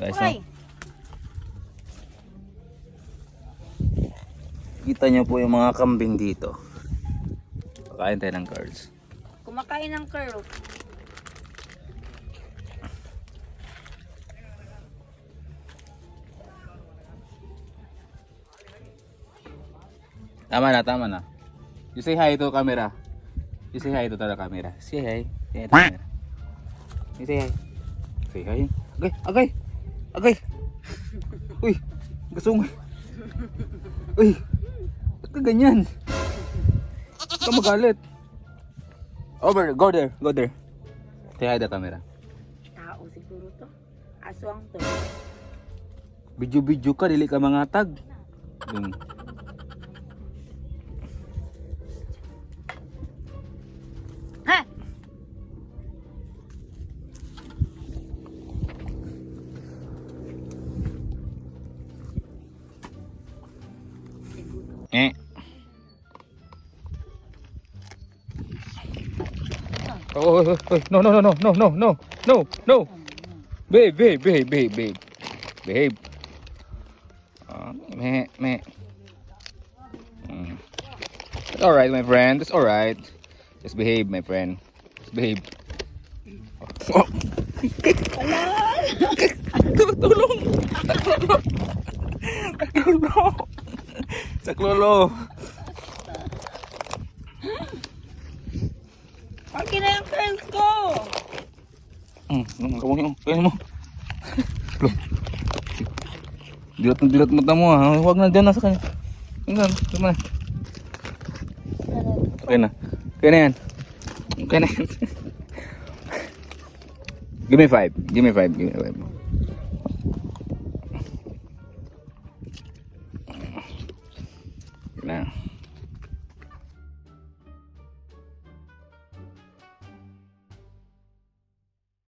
Guys, Uy! oh. Kita nyo po yung mga kambing dito. Pakain tayo ng cards. Kumakain ng curve. Tama na, tama na. You say hi to camera. You say hi to the camera. Say hi. Say hi to camera. You say hi. Say hi. Agay, agay. Agay. Uy, gasong. Uy, ba't ka ganyan? Ba't ka magalit? Over, go there, go there. Say hi to camera. Tao siguro to. Aswang to. Video-video ka, dili ka mga tag. Eh. Oh, oh, oh, oh, no, no, no, no, no, no, no, no, no. Babe, babe, babe, babe, babe. Babe. Uh, meh, meh. Mm. It's alright, my friend. It's alright. Just behave, my friend. Just behave. Oh. Tulong! Tulong! Saklolo! Pagi na yung curls ko! Hmm, ano mo kaya mo. Dilat na dilat mata mo ha. Huwag na dyan na sa kanya. Hanggang, tama na. Okay na. Okay na yan. Okay na yan. Give me five. Give me five. Give me five. now.